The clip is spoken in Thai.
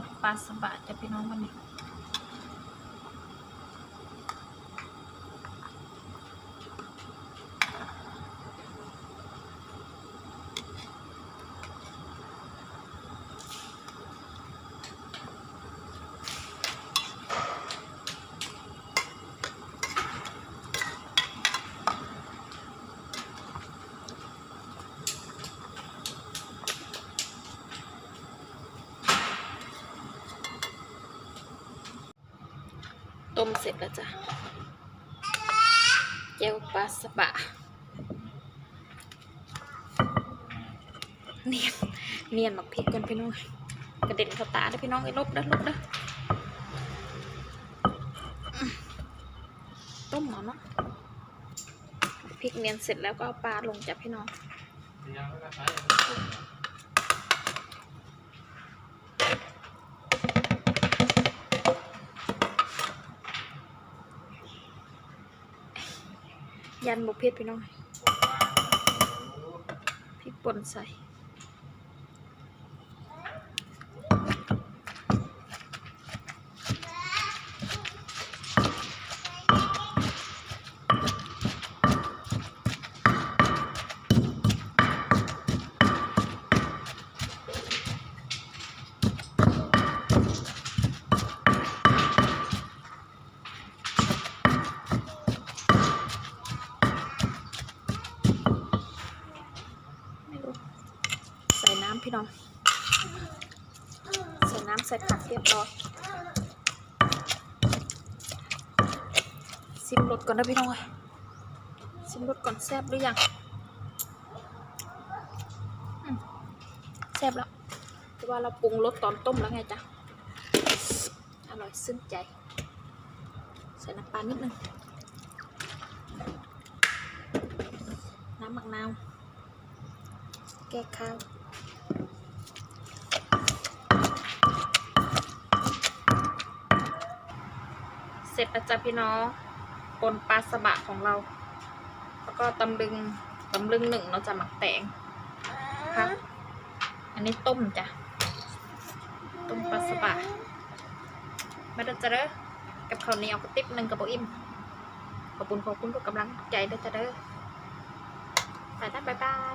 ดปัสสาวะจะพี่น้องวันนี้ ต้มเสร็จแล้วจ้ะเจลปลาสบะเนียนเนียนหมักพริกกันพี่น้องกระเด็นเข้าตาเด้พี่น้องไอ้ลบด้ลบด้ต้มเอาเนาะพริกเนียนเสร็จแล้วก็เอาปลาลงจับพี่น้อง ยันบุกเพชรพี่น้องพริกป่นใส่ พี่น้องใส่น้ำใส่ผักเรียบร้อยซิมรสก่อนนะพี่น้องซิมรสก่อนแซ่บหรือยังแซ่บแล้วแต่ว่าเราปรุงรสตอนต้มแล้วไงจ๊ะอร่อยซึ้งใจ ใส่น้ำปลานิดนึงน้ำมะนาว แก้ข้าว เสร็จแล้วจ้ะพี่น้องปนปลาสบะของเรา แล้วก็ตำลึงตำลึงหนึ่งเราจะหมักแตงครับอันนี้ต้มจ้ะ ต้มปลาสบะมาเด้อจ้ะเด้อกับข้าวเหนียวกระติบหนึ่งกับโบอิ่มขอบคุณขอบคุณทุกกำลังใจเด้อจ้ะเด้อไปนะบ๊ายบาย